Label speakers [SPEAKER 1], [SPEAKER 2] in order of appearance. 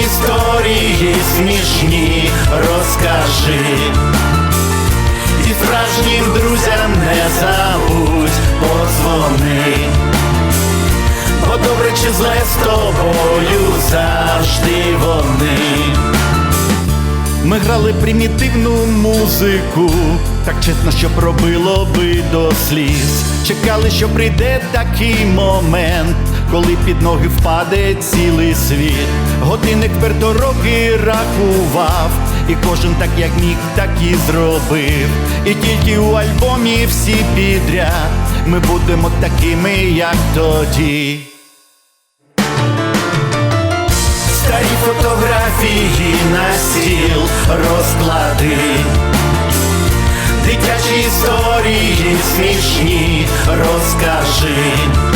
[SPEAKER 1] Історії смішні розкажи. І справжнім друзям не забудь подзвони. Бо добре чи зле з тобою завжди вони. Ми грали примітивну музику, так чесно, що пробило би до сліз. Чекали, що прийде такий момент, коли під ноги впаде цілий світ. Годинник вперто роки рахував, і кожен так як міг, так і зробив. І тільки у альбомі всі підряд ми будемо такими, як тоді. Старі фотографії на стіл розклади. Дитячі історії смішні розкажи.